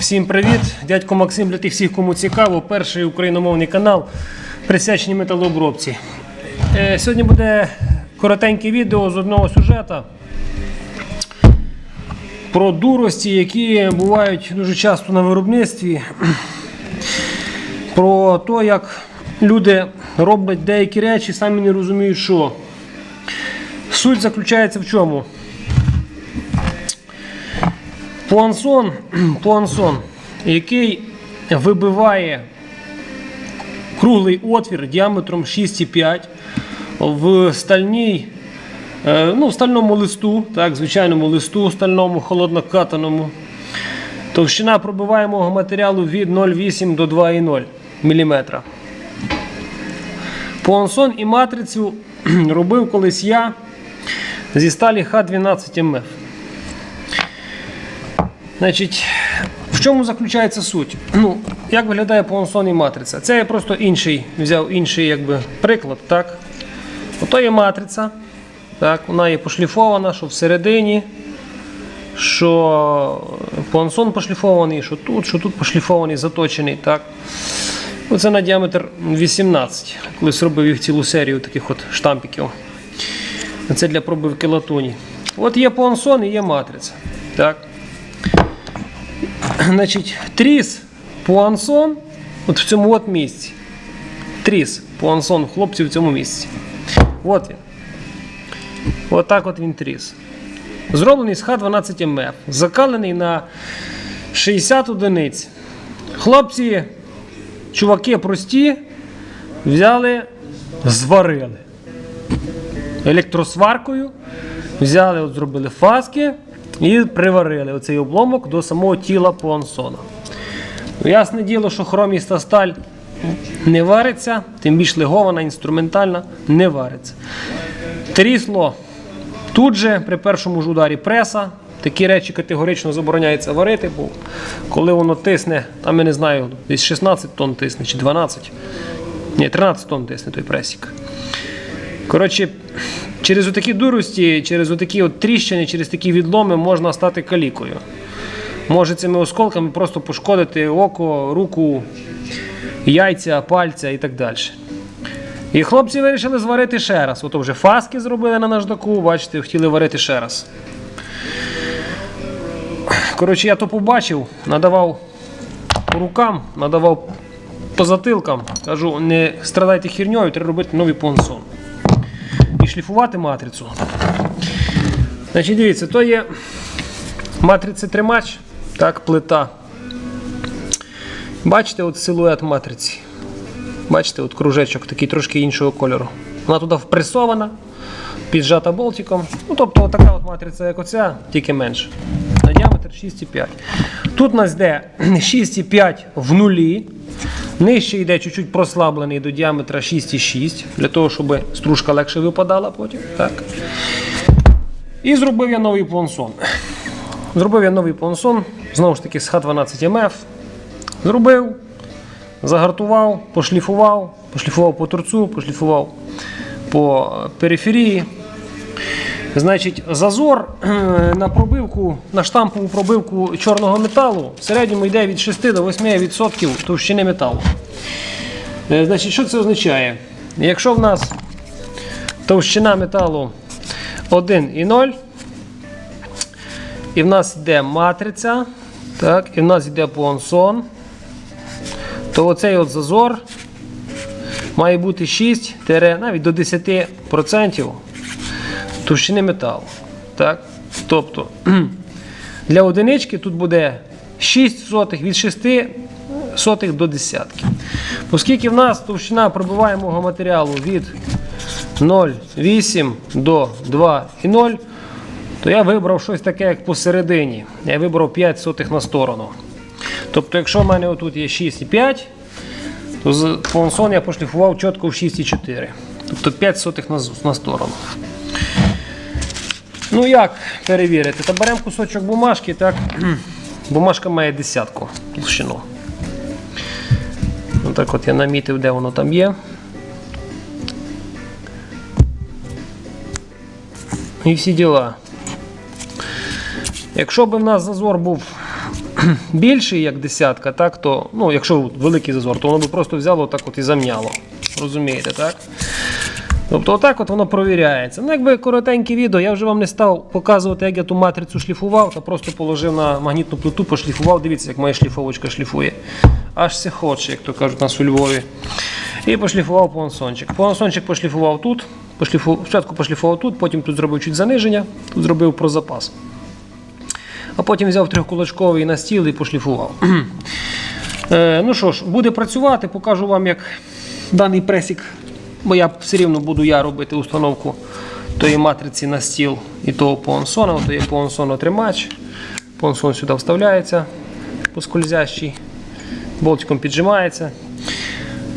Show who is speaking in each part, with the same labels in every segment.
Speaker 1: Всім привіт! Дядько Максим для тих всіх, кому цікаво. Перший україномовний канал присвячений металообробці. Е, Сьогодні буде коротеньке відео з одного сюжета про дурості, які бувають дуже часто на виробництві. Про те, як люди роблять деякі речі, самі не розуміють, що. Суть заключається в чому? Пуансон, пуансон, який вибиває круглий отвір діаметром 6,5 в стальній, е, ну, в стальному листу, так, звичайному листу, стальному, холоднокатаному. Товщина пробиваємого матеріалу від 0,8 до 2,0 мм. Пуансон і матрицю робив колись я зі сталі Х12МФ. Значить, в чому заключається суть? Ну, як виглядає Пуансон і матриця? Це я просто інший взяв інший якби, приклад. так? Ото є матриця. Так, вона є пошліфована, що всередині, що пуансон пошліфований, що тут, що тут пошліфований, заточений. так? Оце на діаметр 18. Колись робив їх цілу серію таких от штампиків. Це для пробивки латуні. От є пуансон і є матриця. Так? Значить, тріс пуансон от в цьому от місці. Тріс пуансон хлопці в цьому місці. От він. Отак от він тріс. Зроблений з Х12МФ. Закалений на 60 одиниць. Хлопці, чуваки прості, взяли, зварили. Електросваркою. Взяли, от зробили фаски і приварили оцей обломок до самого тіла пуансона. Ну, Ясне діло, що хроміста сталь не вариться, тим більш легована, інструментальна, не вариться. Трісло тут же при першому ж ударі преса. Такі речі категорично забороняється варити, бо коли воно тисне, там я не знаю, десь 16 тонн тисне чи 12. Ні, 13 тонн тисне той пресік. Коротше, через такі дурості, через такі от тріщини, через такі відломи можна стати калікою. Може цими осколками просто пошкодити око, руку, яйця, пальця і так далі. І хлопці вирішили зварити ще раз. Ото вже фаски зробили на наждаку, бачите, хотіли варити ще раз. Коротше, я то побачив, надавав по рукам, надавав по затилкам. Кажу, не страдайте херньою, треба робити новий понсон шліфувати матрицю. Значить, дивіться, то є матриця-тримач, так, плита. Бачите, от силует матриці. Бачите, от кружечок такий трошки іншого кольору. Вона туди впресована, піджата болтиком. Ну, тобто, от така от матриця, як оця, тільки менше. На діаметр 6,5. Тут у нас йде 6,5 в нулі. Нижче йде чуть-чуть прослаблений до діаметра 6,6, для того, щоб стружка легше випадала потім. Так. І зробив я новий понсон. Зробив я новий понсон, знову ж таки, з Х12МФ. Зробив, загартував, пошліфував, пошліфував по торцу, пошліфував по периферії. Значить, зазор е, на пробивку, на штампову пробивку чорного металу в середньому йде від 6 до 8% товщини металу. Е, Значить, що це означає? Якщо в нас товщина металу 1,0, і в нас йде матриця, так, і в нас йде пуансон, то оцей от зазор має бути 6 навіть до 10% товщини металу. Так? Тобто для одинички тут буде 6 сотих від 6 сотих до десятки. Оскільки в нас товщина пробиваємого матеріалу від 0,8 до 2,0, то я вибрав щось таке, як посередині. Я вибрав 5 сотих на сторону. Тобто, якщо в мене отут є 6,5, то з понсон я пошліфував чітко в 6,4. Тобто 5 сотих на, на сторону. Ну як перевірити? Та беремо кусочок бумажки, так. Бумажка має десятку толщину. Ну, так от я намітив, де воно там є. І всі діла. Якщо б в нас зазор був більший, як десятка, так, то, ну, якщо великий зазор, то воно би просто взяло так от і зам'яло. Розумієте, так? Тобто отак от воно провіряється. Ну, якби коротеньке відео, я вже вам не став показувати, як я ту матрицю шліфував, та просто положив на магнітну плиту, пошліфував. Дивіться, як моя шліфовочка шліфує. Аж се хоче, як то кажуть нас у Львові. І пошліфував понсончик. Понсончик пошліфував тут. Пошліфу... Спочатку пошліфував тут, потім тут зробив чуть заниження, тут зробив про запас. А потім взяв трьохкулачковий на стіл і пошліфував. Е, ну що ж, буде працювати, покажу вам, як даний пресік, бо я все рівно буду я робити установку тої матриці на стіл і того понсона. То є понсон-отримач. Понсон сюди вставляється поскользящий, болтиком піджимається.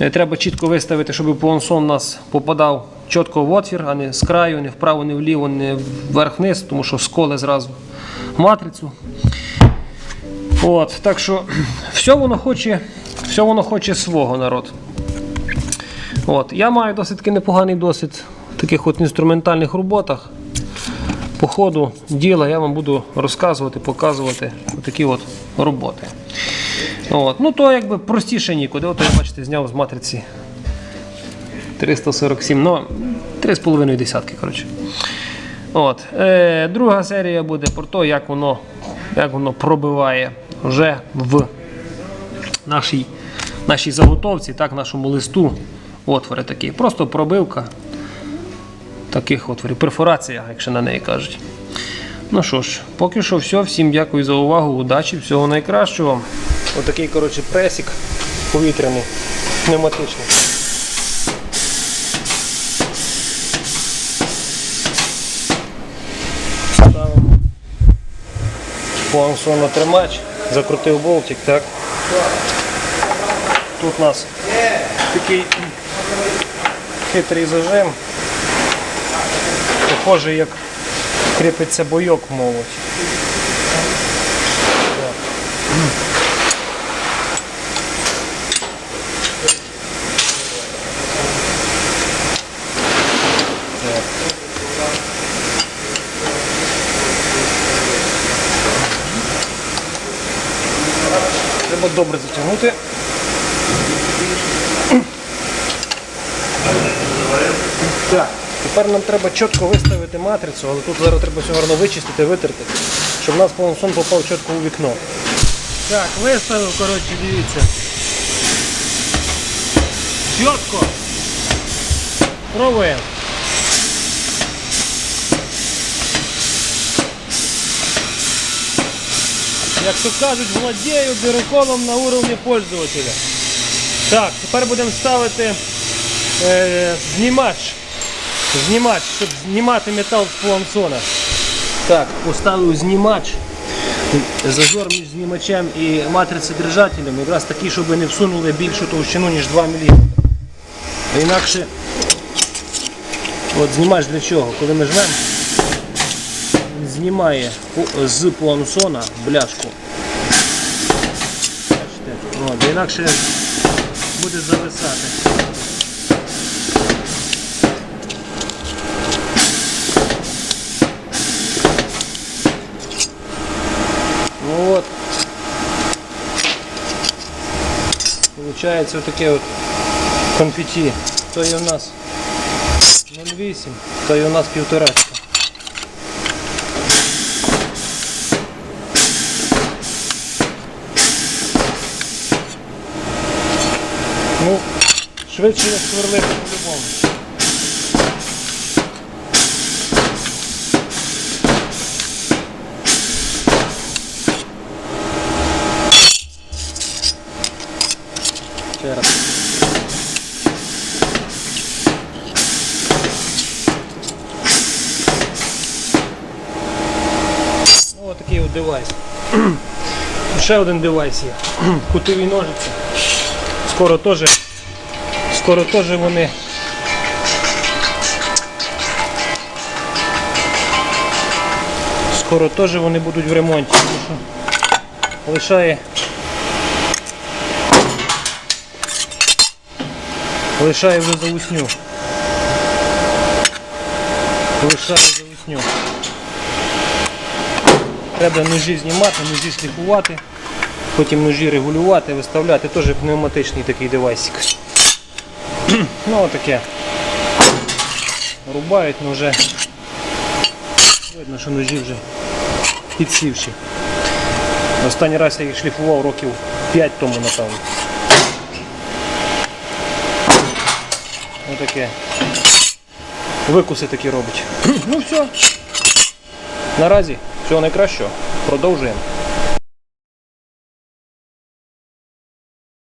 Speaker 1: Е, Треба чітко виставити, щоб понсон у нас попадав чітко в отвір, а не з краю, не вправо, не вліво, не вверх-вниз, тому що сколе зразу матрицю. От, так що все воно хоче, все воно хоче свого народ. От, я маю досить непоганий досвід в таких от інструментальних роботах. По ходу діла я вам буду розказувати, показувати такі от роботи. От. Ну то якби простіше нікуди. От я бачите, зняв з матриці 347, ну 3,5 десятки. коротше. От. Е, друга серія буде про те, як воно, як воно пробиває вже в нашій, нашій заготовці, так, нашому листу отвори такі. Просто пробивка таких отворів, перфорація, якщо на неї кажуть. Ну що ж, поки що все. Всім дякую за увагу, удачі, всього найкращого. Отакий, коротше, пресік повітряний, пневматичний. Ставимо плансоно тримач, закрутив болтик, так. Тут у нас такий хитрий зажим. Похоже, як кріпиться бойок. Так. Треба добре затягнути. Так, тепер нам треба чітко виставити матрицю, але тут зараз треба все гарно вичистити, витерти, щоб у нас полонсон попав чітко у вікно. Так, виставив, коротше, дивіться. Чітко. Пробуємо. Як то кажуть, владію дироколом на уровні пользователя. Так, тепер будемо ставити е, знімач. Знімач, щоб знімати метал з плансона. Так, поставив знімач. Зазор між знімачем і матрицедержателем якраз такий, щоб не всунули більшу товщину, ніж 2 мм. А інакше от знімач для чого? Коли ми жмемо, він знімає з плансона бляшку. Бачите? От, інакше буде зависати. Получается вот таке вот конфетти. То є у нас 0,8, то є у нас півторачка. Ну, швидше як сверлити Ще раз. Ну, от такий от девайс. Ще один девайс є. Кутові ножиці. Скоро теж скоро теж вони. Скоро теж вони будуть в ремонті. Лишає Лишає вже залусню. Лишає залусню. Треба ножі знімати, ножі шліфувати, потім ножі регулювати, виставляти. Теж пневматичний такий девайсик. ну отаке. Рубають, але вже видно, що ножі вже підсівші. Останній раз я їх шліфував років 5 тому, напевно. Отаке. Викуси такі робить. ну все. Наразі всього найкращого. Продовжуємо.